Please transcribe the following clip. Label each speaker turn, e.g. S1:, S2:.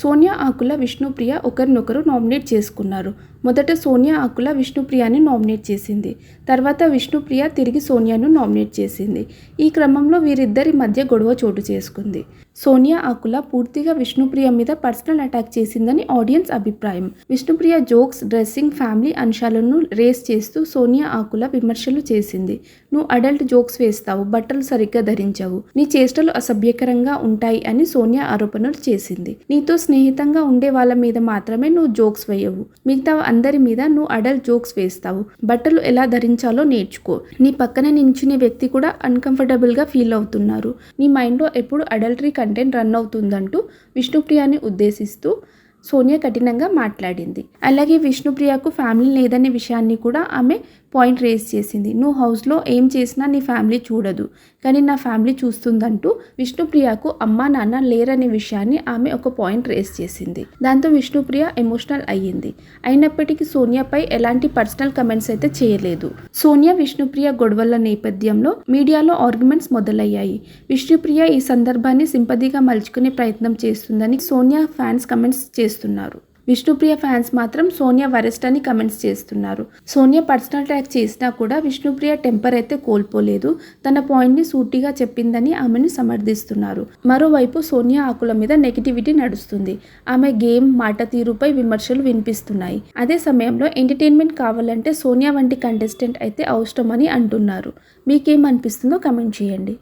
S1: సోనియా ఆకుల విష్ణుప్రియ ఒకరినొకరు నామినేట్ చేసుకున్నారు. మొదట సోనియా ఆకుల విష్ణుప్రియని నామినేట్ చేసింది. తర్వాత విష్ణుప్రియ తిరిగి సోనియాను నామినేట్ చేసింది. ఈ క్రమంలో వీరిద్దరి మధ్య గొడవ చోటు చేసుకుంది. సోనియా ఆకుల పూర్తిగా విష్ణుప్రియ మీద పర్సనల్ అటాక్ చేసిందని ఆడియన్స్ అభిప్రాయం. విష్ణుప్రియ జోక్స్ డ్రెస్సింగ్ ఫ్యామిలీ అంశాలను రేస్ చేస్తూ సోనియా ఆకుల విమర్శలు చేసింది. నువ్వు అడల్ట్ జోక్స్ వేస్తావు బట్టలు సరిగ్గా ధరించవు నీ చేష్టలు అసభ్యకరంగా ఉంటాయి అని సోనియా ఆరోపణలు చేసింది. నీతో స్నేహితంగా ఉండే వాళ్ళ మీద మాత్రమే నువ్వు జోక్స్ వేయవు. మిగతా అందరి మీద నువ్వు అడల్ట్ జోక్స్ వేస్తావు. బట్టలు ఎలా ధరించాలో నేర్చుకో. నీ పక్కన నించునే వ్యక్తి కూడా అన్కంఫర్టబుల్గా ఫీల్ అవుతున్నారు. నీ మైండ్లో ఎప్పుడు అడల్టరీ కంటెంట్ రన్ అవుతుందంటూ విష్ణుప్రియాని ఉద్దేశిస్తూ సోనియా కఠినంగా మాట్లాడింది. అలాగే విష్ణుప్రియకు ఫ్యామిలీ లేదనే విషయాన్ని కూడా ఆమె పాయింట్ రేస్ చేసింది. నువ్వు హౌస్లో ఏం చేసినా నీ ఫ్యామిలీ చూడదు. కానీ నా ఫ్యామిలీ చూస్తుందంటూ విష్ణుప్రియకు అమ్మ నాన్న లేరనే విషయాన్ని ఆమె ఒక పాయింట్ రేస్ చేసింది. దాంతో విష్ణుప్రియ ఎమోషనల్ అయ్యింది. అయినప్పటికీ సోనియాపై ఎలాంటి పర్సనల్ కమెంట్స్ అయితే చేయలేదు. సోనియా విష్ణుప్రియ గొడవల నేపథ్యంలో మీడియాలో ఆర్గ్యుమెంట్స్ మొదలయ్యాయి. విష్ణుప్రియ ఈ సందర్భాన్ని సింపతిగా మలుచుకునే ప్రయత్నం చేస్తుందని సోనియా ఫ్యాన్స్ కమెంట్స్ చేస్తున్నారు విష్ణుప్రియ ఫ్యాన్స్ మాత్రం సోనియా వరెస్ట్ అని కమెంట్స్ చేస్తున్నారు. సోనియా పర్సనల్ అటాక్ చేసినా కూడా విష్ణుప్రియ టెంపర్ అయితే కోల్పోలేదు. తన పాయింట్ని సూటిగా చెప్పిందని ఆమెను సమర్థిస్తున్నారు. మరోవైపు సోనియా ఆకుల మీద నెగిటివిటీ నడుస్తుంది. ఆమె గేమ్ మాట తీరుపై విమర్శలు వినిపిస్తున్నాయి. అదే సమయంలో ఎంటర్టైన్మెంట్ కావాలంటే సోనియా వంటి కంటెస్టెంట్ అయితే అవసరమని అంటున్నారు. మీకేమనిపిస్తుందో కమెంట్ చేయండి.